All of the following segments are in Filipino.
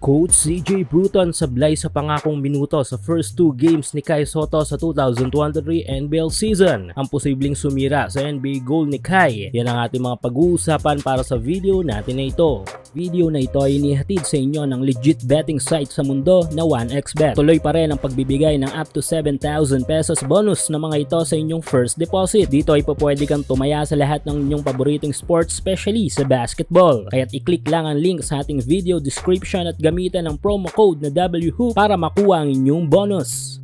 Coach CJ Bruton sablay sa pangakong minuto sa first two games ni Kai Soto sa 2023 NBL season. Ang posibleng sumira sa NBA goal ni Kai. Yan ang ating mga pag-uusapan para sa video natin na ito. Video na ito ay inihatid sa inyo ng legit betting site sa mundo na 1xBet. Tuloy pa rin ang pagbibigay ng up to 7,000 pesos bonus na mga ito sa inyong first deposit. Dito ay pwede kang tumaya sa lahat ng inyong paboritong sports, especially sa basketball. Kaya't i-click lang ang link sa ating video description at gamitan ng promo code na WHOOP para makuha ang inyong bonus.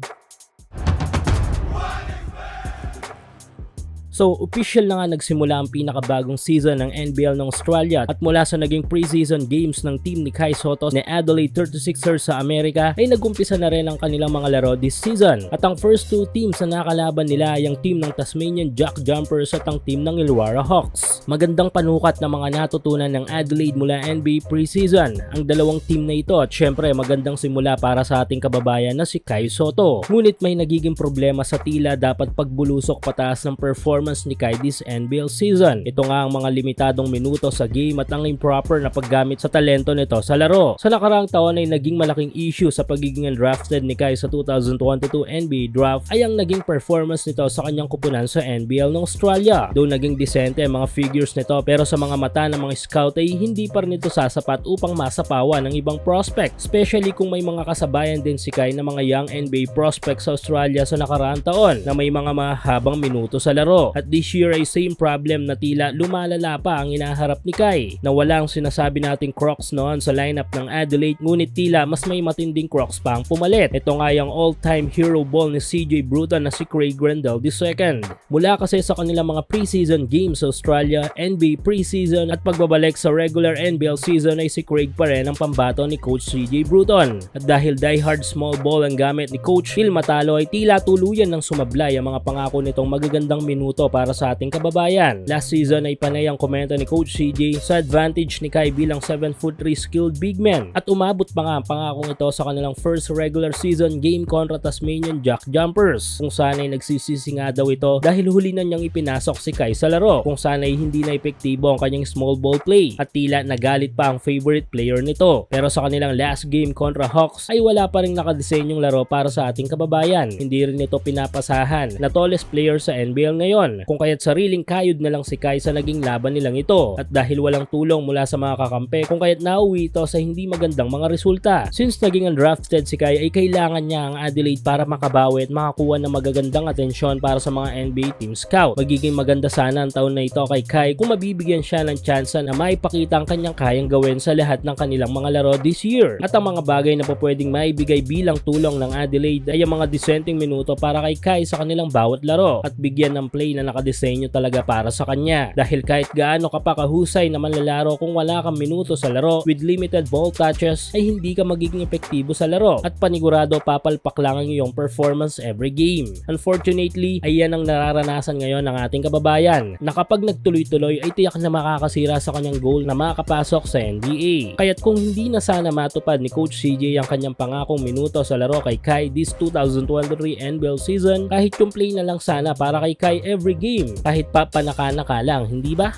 So, official na nga nagsimula ang pinakabagong season ng NBL ng Australia at mula sa naging preseason games ng team ni Kai Soto ni Adelaide 36ers sa Amerika ay nagumpisa na rin ang kanilang mga laro this season. At ang first two teams na nakalaban nila ay ang team ng Tasmanian Jack Jumpers at ang team ng Illawarra Hawks. Magandang panukat na mga natutunan ng Adelaide mula NBA preseason ang dalawang team na ito at syempre magandang simula para sa ating kababayan na si Kai Soto. Ngunit may nagiging problema sa tila dapat pagbulusok pataas ng performance ni Kai this NBL season. Ito nga ang mga limitadong minuto sa game at ang improper na paggamit sa talento nito sa laro. Sa nakaraang taon ay naging malaking issue sa pagiging undrafted ni Kai sa 2022 NBA draft ay ang naging performance nito sa kanyang kupunan sa NBL ng Australia. Though naging decente ang mga figures nito pero sa mga mata ng mga scout ay hindi pa rin ito sasapat upang masapawan ng ibang prospect. Especially kung may mga kasabayan din si Kai na mga young NBA prospects sa Australia sa nakaraang taon na may mga mahabang minuto sa laro. At this year ay same problem na tila lumalala pa ang inaharap ni Kai na walang sinasabi nating Crocs noon sa lineup ng Adelaide ngunit tila mas may matinding Crocs pa ang pumalit. Ito nga yung all-time hero ball ni CJ Bruton na si Craig Grendel II. Mula kasi sa kanilang mga preseason games sa Australia, NBA preseason at pagbabalik sa regular NBL season ay si Craig pa rin ang pambato ni Coach CJ Bruton. At dahil diehard small ball ang gamit ni Coach Phil Matalo ay tila tuluyan ng sumablay ang mga pangako nitong magagandang minuto para sa ating kababayan. Last season ay panay ang komento ni Coach CJ sa advantage ni Kai bilang 7'3 skilled big man at umabot pa nga ang pangakong ito sa kanilang first regular season game kontra Tasmanian Jack Jumpers kung saan ay nagsisisi nga daw ito dahil huli na niyang ipinasok si Kai sa laro kung saan ay hindi na epektibo ang kanyang small ball play at tila nagalit pa ang favorite player nito. Pero sa kanilang last game kontra Hawks ay wala pa rin nakadesenyong laro para sa ating kababayan. Hindi rin ito pinapasahan na tallest player sa NBL ngayon kung kaya't sariling kayod na lang si Kai sa naging laban nilang ito at dahil walang tulong mula sa mga kakampi kung kaya't nauwi ito sa hindi magandang mga resulta. Since naging undrafted si Kai ay kailangan niya ang Adelaide para makabawi at makakuha ng magagandang atensyon para sa mga NBA team scout. Magiging maganda sana ang taon na ito kay Kai kung mabibigyan siya ng tsansa na maipakita ang kanyang kayang gawin sa lahat ng kanilang mga laro this year. At ang mga bagay na po pwedeng maibigay bilang tulong ng Adelaide ay ang mga dissenting minuto para kay Kai sa kanilang bawat laro at bigyan ng play na nakadesenyo talaga para sa kanya. Dahil kahit gaano ka pa kahusay na manlalaro kung wala kang minuto sa laro with limited ball touches ay hindi ka magiging epektibo sa laro at panigurado papalpak lang ang iyong performance every game. Unfortunately, ay yan ang nararanasan ngayon ng ating kababayan na kapag nagtuloy-tuloy ay tiyak na makakasira sa kanyang goal na makapasok sa NBA. Kaya't kung hindi na sana matupad ni Coach CJ ang kanyang pangakong minuto sa laro kay Kai this 2023 NBL season, kahit yung play na lang sana para kay Kai every game, kahit pa panaka-naka lang, hindi ba?